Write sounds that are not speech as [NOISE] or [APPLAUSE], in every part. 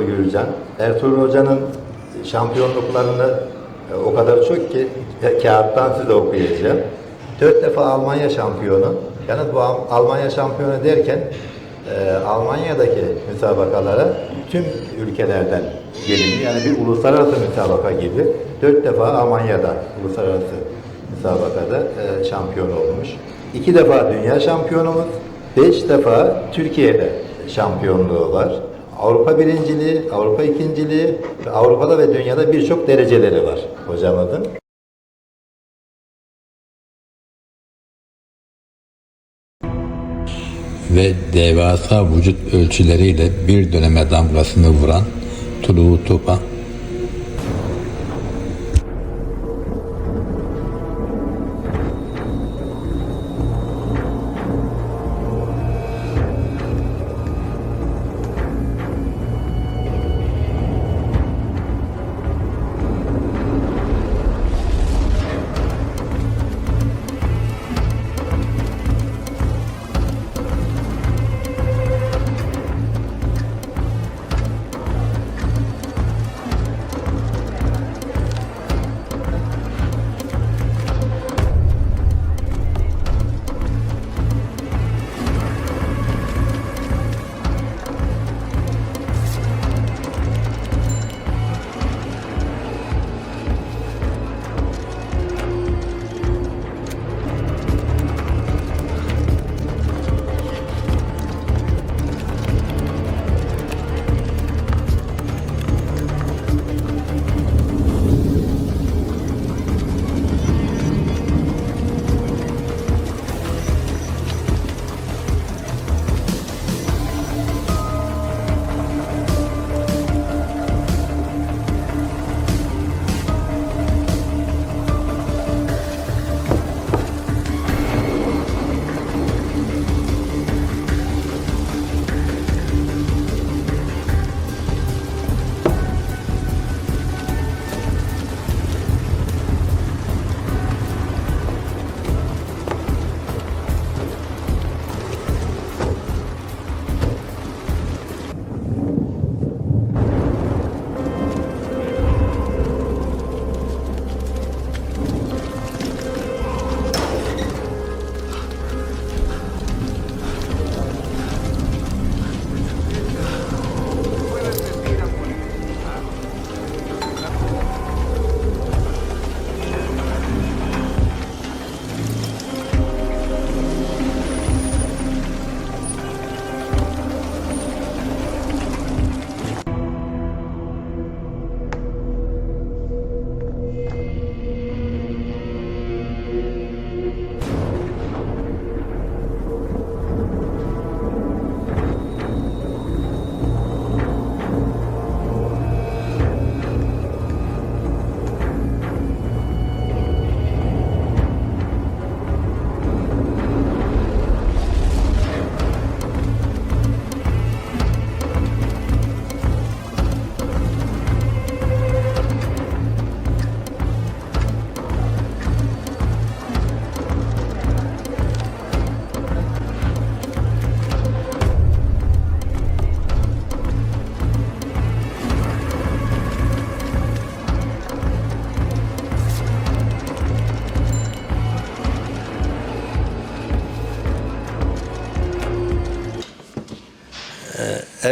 Ertuğrul Gürcan. Ertuğrul Hoca'nın şampiyonluklarını e, o kadar çok ki e, kağıttan size okuyacağım. Dört defa Almanya şampiyonu. Yalnız bu Al- Almanya şampiyonu derken e, Almanya'daki müsabakalara tüm ülkelerden geliniyor. Yani bir uluslararası müsabaka gibi. Dört defa Almanya'da uluslararası müsabakada şampiyon olmuş. İki defa dünya şampiyonumuz, beş defa Türkiye'de şampiyonluğu var. Avrupa birinciliği, Avrupa ikinciliği, ve Avrupa'da ve dünyada birçok dereceleri var hocamızın. ve devasa vücut ölçüleriyle bir döneme damgasını vuran Tuluğu Topa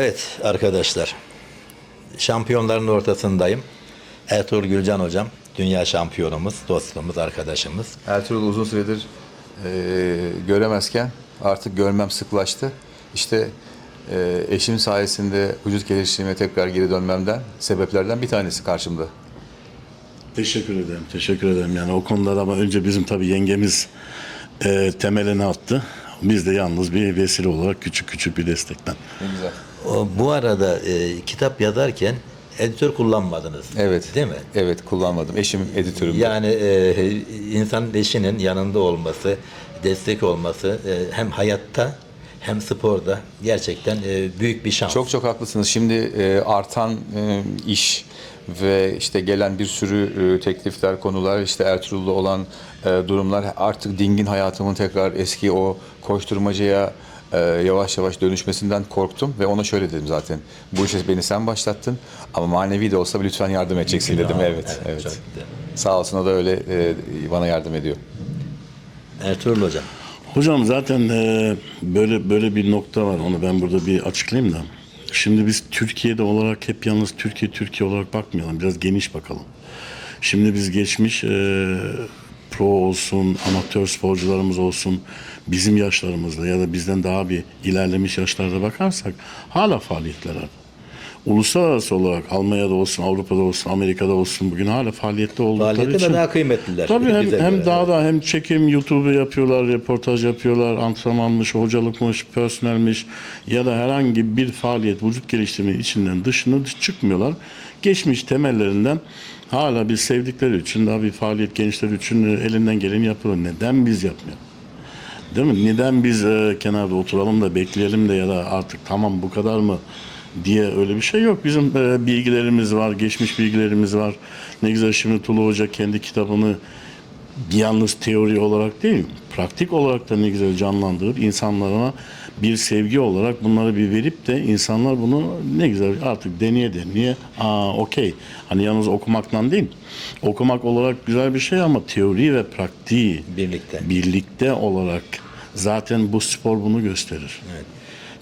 Evet arkadaşlar, şampiyonların ortasındayım. Ertuğrul Gülcan hocam, dünya şampiyonumuz, dostumuz, arkadaşımız. Ertuğrul uzun süredir e, göremezken artık görmem sıklaştı. İşte e, eşim sayesinde vücut gelişimine tekrar geri dönmemden sebeplerden bir tanesi karşımda. Teşekkür ederim, teşekkür ederim. Yani o konuda ama önce bizim tabii yengemiz e, temelini attı. Biz de yalnız bir vesile olarak küçük küçük bir destekten. Ne güzel. O, bu arada e, kitap yazarken editör kullanmadınız. Evet. Değil mi? Evet kullanmadım. Eşim editörüm. Yani e, insan eşinin yanında olması, destek olması e, hem hayatta hem sporda gerçekten e, büyük bir şans. Çok çok haklısınız. Şimdi e, artan e, iş ve işte gelen bir sürü e, teklifler, konular, işte Ertuğrul'da olan e, durumlar artık dingin hayatımın tekrar eski o koşturmacaya e, yavaş yavaş dönüşmesinden korktum ve ona şöyle dedim zaten. Bu işe beni sen başlattın ama manevi de olsa lütfen yardım edeceksin dedim. Evet, evet. çok güzel. Sağ olsun o da öyle e, bana yardım ediyor. Ertuğrul Hocam. Hocam zaten e, böyle böyle bir nokta var. Onu ben burada bir açıklayayım da. Şimdi biz Türkiye'de olarak hep yalnız Türkiye Türkiye olarak bakmayalım. Biraz geniş bakalım. Şimdi biz geçmiş e, pro olsun, amatör sporcularımız olsun, bizim yaşlarımızda ya da bizden daha bir ilerlemiş yaşlarda bakarsak hala faaliyetler var. Uluslararası olarak Almanya'da olsun, Avrupa'da olsun, Amerika'da olsun bugün hala faaliyette oldukları Faaliyette için. ve daha kıymetliler. Tabii hem, hem göre. daha da hem çekim YouTube yapıyorlar, reportaj yapıyorlar, antrenmanmış, hocalıkmış, personelmiş ya da herhangi bir faaliyet, vücut geliştirme içinden dışına dış çıkmıyorlar. Geçmiş temellerinden hala bir sevdikleri için, daha bir faaliyet gençler için e, elinden geleni yapıyorlar. Neden biz yapmıyoruz? Değil mi? Neden biz e, kenarda oturalım da bekleyelim de ya da artık tamam bu kadar mı diye öyle bir şey yok. Bizim e, bilgilerimiz var, geçmiş bilgilerimiz var. Ne güzel şimdi Tulu Hoca kendi kitabını yalnız teori olarak değil, pratik olarak da ne güzel canlandırıp insanlara bir sevgi olarak bunları bir verip de insanlar bunu ne güzel artık deneye deneye aa okey. Hani yalnız okumaktan değil. Okumak olarak güzel bir şey ama teori ve pratiği Birlikte. birlikte olarak zaten bu spor bunu gösterir. Evet.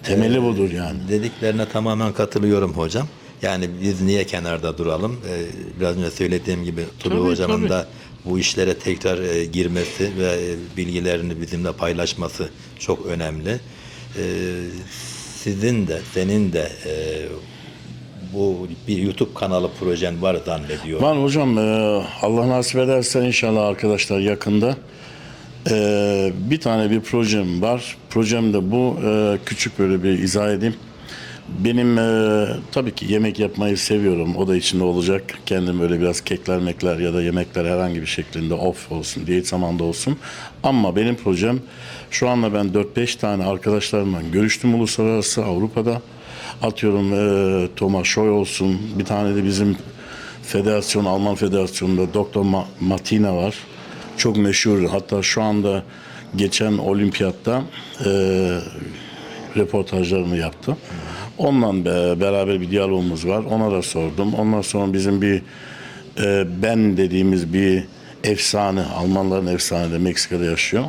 Temeli budur yani. Dediklerine tamamen katılıyorum hocam. Yani biz niye kenarda duralım? Ee, biraz önce söylediğim gibi Tulu Tabii, hocamın tabii. da bu işlere tekrar e, girmesi ve e, bilgilerini bizimle paylaşması çok önemli. Ee, sizin de, senin de e, bu bir YouTube kanalı projen var zannediyorum. Var hocam e, Allah nasip ederse inşallah arkadaşlar yakında e, bir tane bir projem var. Projem de bu. E, küçük böyle bir izah edeyim. Benim e, tabii ki yemek yapmayı seviyorum. O da içinde olacak. Kendim böyle biraz kekler mekler ya da yemekler herhangi bir şeklinde off olsun, diyet zamanda olsun. Ama benim projem şu anda ben 4-5 tane arkadaşlarımla görüştüm uluslararası Avrupa'da. Atıyorum e, Thomas Schoy olsun. Bir tane de bizim federasyon, Alman federasyonunda Doktor Ma- Martina var. Çok meşhur. Hatta şu anda geçen olimpiyatta e, röportajlarını yaptı. Onunla be- beraber bir diyalogumuz var. Ona da sordum. Ondan sonra bizim bir e, ben dediğimiz bir efsane, Almanların efsane de Meksika'da yaşıyor.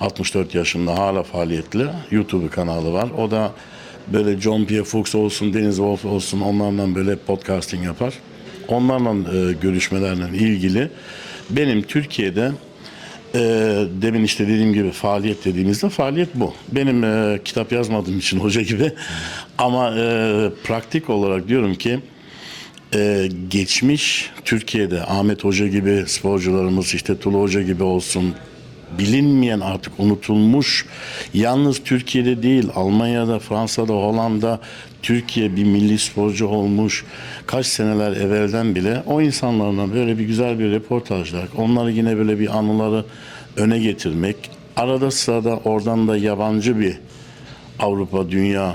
64 yaşında hala faaliyetli. YouTube kanalı var. O da böyle John Pierre Fuchs olsun, Deniz Wolf olsun onlarla böyle podcasting yapar. Onlarla e, görüşmelerle ilgili benim Türkiye'de e, demin işte dediğim gibi faaliyet dediğimizde faaliyet bu. Benim e, kitap yazmadığım için [LAUGHS] hoca gibi ama e, praktik olarak diyorum ki e, geçmiş Türkiye'de Ahmet Hoca gibi sporcularımız işte Tulu Hoca gibi olsun bilinmeyen artık unutulmuş yalnız Türkiye'de değil Almanya'da Fransa'da Hollanda Türkiye bir milli sporcu olmuş kaç seneler evvelden bile o insanlarla böyle bir güzel bir reportajlar onları yine böyle bir anıları öne getirmek arada sırada oradan da yabancı bir Avrupa dünya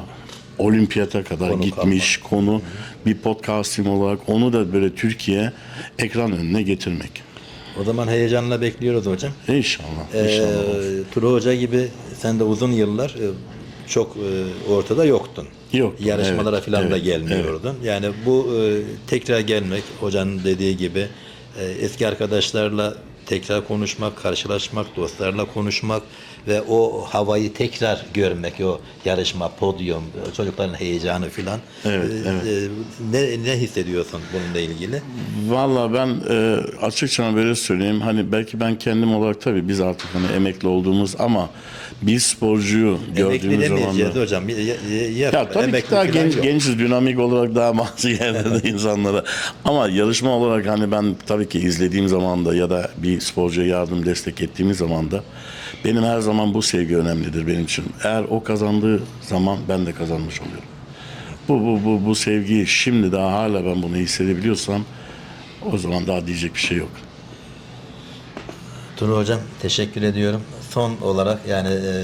olimpiyata kadar Konu gitmiş konu bir podcasting olarak onu da böyle Türkiye ekran önüne getirmek. O zaman heyecanla bekliyoruz hocam. İnşallah. Ee, inşallah. Hoca gibi sen de uzun yıllar e, çok e, ortada yoktun. Yoktun, Yarışmalara evet, falan da evet, gelmiyordun. Yani bu e, tekrar gelmek hocanın dediği gibi e, eski arkadaşlarla tekrar konuşmak, karşılaşmak, dostlarla konuşmak ve o havayı tekrar görmek, o yarışma, podyum, çocukların heyecanı filan. Evet, E, e, ne, ne hissediyorsun bununla ilgili? Valla ben e, açıkça böyle söyleyeyim. Hani belki ben kendim olarak tabii biz artık hani emekli olduğumuz ama bir sporcuyu gördüğümüz zaman da hocam. Ya, ya, ya, tabii ki daha genç, genciz, dinamik olarak daha bazı [LAUGHS] yerlerde insanlara. Ama yarışma olarak hani ben tabii ki izlediğim zaman da ya da bir sporcuya yardım destek ettiğimiz zaman da benim her zaman bu sevgi önemlidir benim için. Eğer o kazandığı zaman ben de kazanmış oluyorum. Bu, bu, bu, bu sevgiyi şimdi daha hala ben bunu hissedebiliyorsam o zaman daha diyecek bir şey yok. Tunu Hocam teşekkür ediyorum. Son olarak yani e,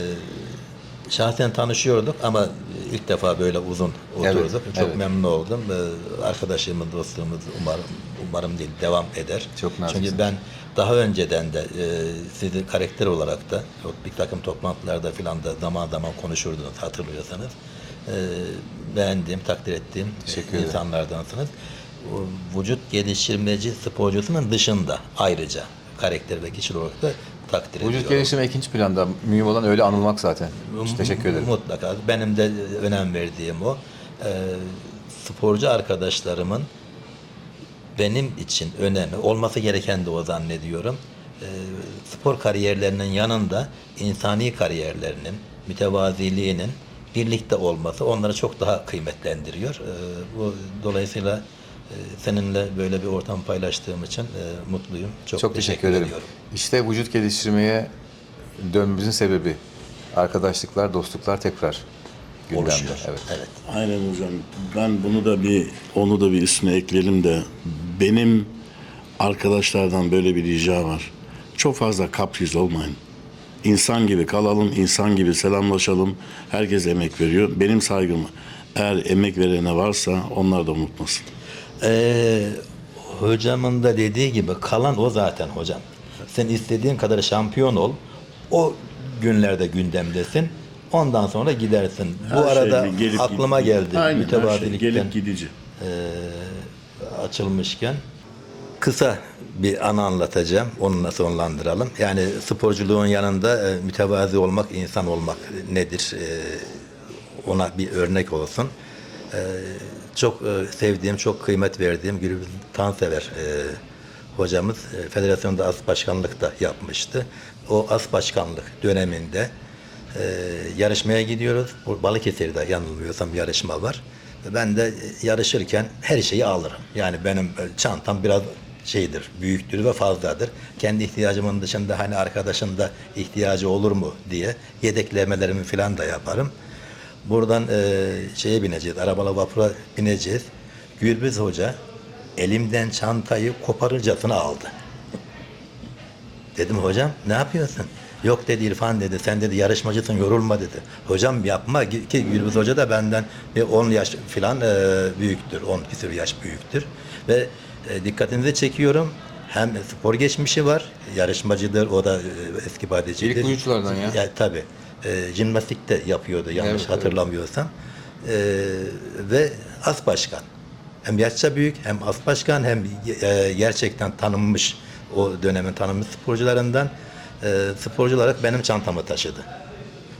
şahsen tanışıyorduk ama ilk defa böyle uzun oturduk. Evet, Çok evet. memnun oldum. E, arkadaşımız, dostluğumuz umarım umarım değil devam eder. Çok naziksiniz. Çünkü ben Daha önceden de e, sizi karakter olarak da o bir takım toplantılarda filan da zaman zaman konuşurdunuz hatırlıyorsanız. E, beğendiğim, takdir ettiğim Teşekkür ederim. insanlardansınız. Vücut geliştirmeci sporcusunun dışında ayrıca karakter ve kişi olarak da takdir ediyorum. Vücut gelişimi ikinci planda. Mühim olan öyle anılmak zaten. Teşekkür ederim. Mutlaka. Benim de önem verdiğim o. Ee, sporcu arkadaşlarımın benim için önemi, olması gereken de o zannediyorum. Ee, spor kariyerlerinin yanında insani kariyerlerinin, mütevaziliğinin birlikte olması onları çok daha kıymetlendiriyor. Ee, bu dolayısıyla e, seninle böyle bir ortam paylaştığım için e, mutluyum. Çok, Çok teşekkür ederim. ediyorum. İşte vücut geliştirmeye dönmemizin sebebi arkadaşlıklar, dostluklar tekrar gündemde. Oluşuyor. Evet. evet. Aynen hocam. Ben bunu da bir onu da bir üstüne ekleyelim de benim arkadaşlardan böyle bir rica var. Çok fazla kapris olmayın. İnsan gibi kalalım, insan gibi selamlaşalım. Herkes emek veriyor. Benim saygım eğer emek verene varsa onlar da unutmasın. Ee, hocamın da dediği gibi kalan o zaten hocam. Sen istediğin kadar şampiyon ol. O günlerde gündemdesin. Ondan sonra gidersin. Bu Her şey arada bir gelip aklıma geldi. Aynen, her şey gelip gidici. açılmışken kısa bir anı anlatacağım. Onunla sonlandıralım. Yani sporculuğun yanında e, mütevazi olmak, insan olmak nedir? E, ona bir örnek olsun. E, çok e, sevdiğim, çok kıymet verdiğim Gürbüz Tansever e, hocamız e, federasyonda as başkanlık da yapmıştı. O as başkanlık döneminde e, yarışmaya gidiyoruz. Balıkesir'de yanılmıyorsam yarışma var. Ben de e, yarışırken her şeyi alırım. Yani benim e, çantam biraz şeydir, büyüktür ve fazladır. Kendi ihtiyacımın dışında hani arkadaşın da ihtiyacı olur mu diye yedeklemelerimi falan da yaparım. Buradan e, şeye bineceğiz, arabalı vapura bineceğiz. Gürbüz Hoca elimden çantayı koparırcasına aldı. Dedim hocam ne yapıyorsun? Yok dedi İrfan dedi sen dedi yarışmacısın yorulma dedi. Hocam yapma ki Gürbüz Hoca da benden bir 10 yaş falan e, büyüktür. 10 küsur yaş büyüktür. Ve e, dikkatinizi çekiyorum. Hem spor geçmişi var. Yarışmacıdır. O da e, eski badecidir. İlk vücutlardan ya. Ya tabii. E, jimnastik de yapıyordu yanlış Evet, evet. hatırlamıyorsam. E, ve as başkan. Hem yaşça büyük hem as başkan hem e, gerçekten tanınmış o dönemin tanınmış sporcularından e, sporcu olarak benim çantamı taşıdı.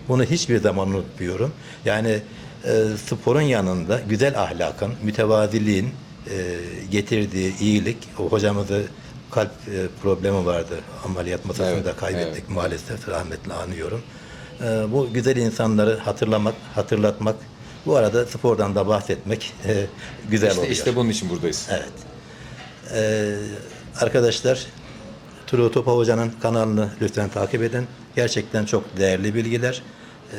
Bunu hiçbir zaman unutmuyorum. Yani e, sporun yanında güzel ahlakın, mütevaziliğin e, getirdiği iyilik, o hocamızı kalp e, problemi vardı. Ameliyat masasında Evet, kaybettik evet. maalesef rahmetli anıyorum. E, bu güzel insanları hatırlamak, hatırlatmak, bu arada spordan da bahsetmek e, güzel İşte, oluyor. işte bunun için buradayız. Evet. Ee, arkadaşlar Turu Topa Hoca'nın kanalını lütfen takip edin. Gerçekten çok değerli bilgiler. Ee,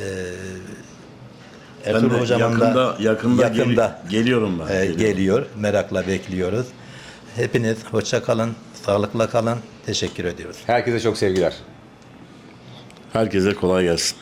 Ben Ertuğrul de Hocam'ın da yakında, yakında, yakında geli- geliyorum ben. e, Geliyorum. geliyor. Merakla bekliyoruz. Hepiniz hoşça kalın, sağlıkla kalın. Teşekkür ediyoruz. Herkese çok sevgiler. Herkese kolay gelsin.